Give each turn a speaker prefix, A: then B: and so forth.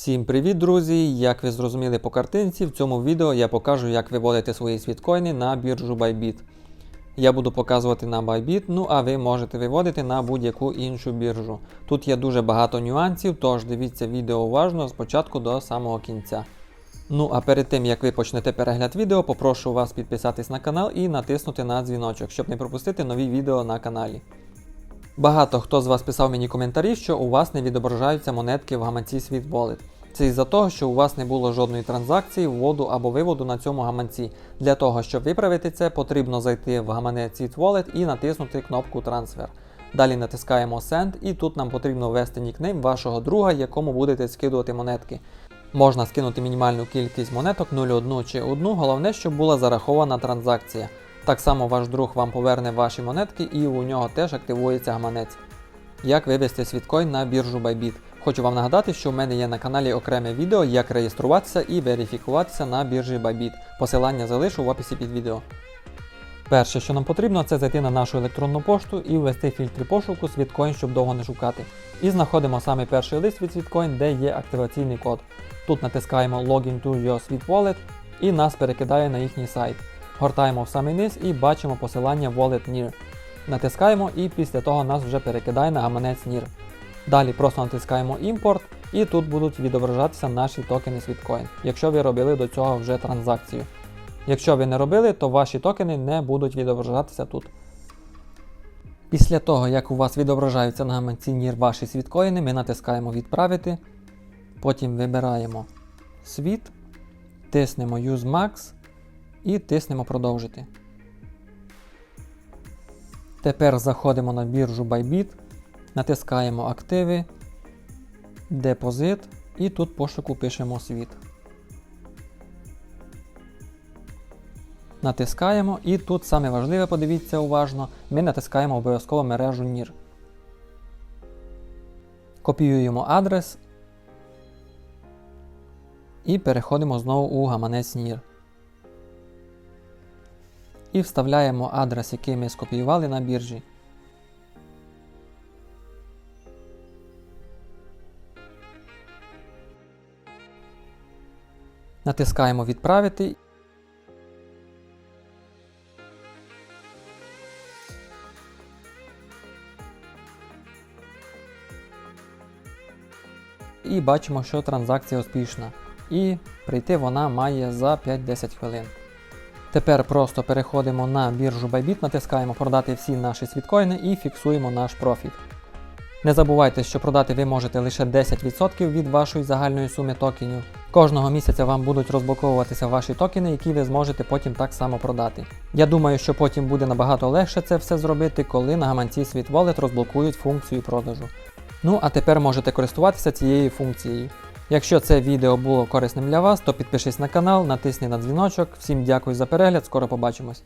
A: Всім привіт, друзі! Як ви зрозуміли по картинці, в цьому відео я покажу, як виводити свої світкоїни на біржу Bybit. Я буду показувати на Bybit, ну а ви можете виводити на будь-яку іншу біржу. Тут є дуже багато нюансів, тож дивіться відео уважно спочатку до самого кінця. Ну а перед тим як ви почнете перегляд відео, попрошу вас підписатись на канал і натиснути на дзвіночок, щоб не пропустити нові відео на каналі. Багато хто з вас писав мені коментарі, що у вас не відображаються монетки в гаманці Sweet Wallet. Це із-за того, що у вас не було жодної транзакції, вводу або виводу на цьому гаманці. Для того, щоб виправити це, потрібно зайти в гаманець Sweet Wallet і натиснути кнопку Трансфер. Далі натискаємо Send і тут нам потрібно ввести нікнейм вашого друга, якому будете скидувати монетки. Можна скинути мінімальну кількість монеток 0,1 чи 1, головне, щоб була зарахована транзакція. Так само ваш друг вам поверне ваші монетки і у нього теж активується гаманець. Як вивести світкоін на біржу Bybit. Хочу вам нагадати, що в мене є на каналі окреме відео, як реєструватися і верифікуватися на біржі Bybit. Посилання залишу в описі під відео. Перше, що нам потрібно, це зайти на нашу електронну пошту і ввести фільтри пошуку Світкоін, щоб довго не шукати. І знаходимо саме перший лист від Світкоін, де є активаційний код. Тут натискаємо Login to your Sweet Wallet і нас перекидає на їхній сайт. Гортаємо в самий низ і бачимо посилання Wallet Near. Натискаємо і після того нас вже перекидає на гаманець NIR. Далі просто натискаємо імпорт і тут будуть відображатися наші токени Sweetcoin, якщо ви робили до цього вже транзакцію. Якщо ви не робили, то ваші токени не будуть відображатися тут. Після того, як у вас відображаються на гаманці NIR ваші світкоїни, ми натискаємо Відправити. Потім вибираємо Світ, тиснемо Use Max і тиснемо Продовжити. Тепер заходимо на біржу Bybit, натискаємо Активи, Депозит і тут пошуку пишемо світ. Натискаємо і тут саме важливе, подивіться уважно, ми натискаємо обов'язково мережу NIR. Копіюємо адрес і переходимо знову у гаманець NIR. І вставляємо адрес, який ми скопіювали на біржі. Натискаємо Відправити. І бачимо, що транзакція успішна. І прийти вона має за 5-10 хвилин. Тепер просто переходимо на біржу Bybit, натискаємо продати всі наші світкоїни і фіксуємо наш профіт. Не забувайте, що продати ви можете лише 10% від вашої загальної суми токенів. Кожного місяця вам будуть розблоковуватися ваші токени, які ви зможете потім так само продати. Я думаю, що потім буде набагато легше це все зробити, коли на гаманці Sweet Wallet розблокують функцію продажу. Ну а тепер можете користуватися цією функцією. Якщо це відео було корисним для вас, то підпишись на канал, натисни на дзвіночок. Всім дякую за перегляд, скоро побачимось.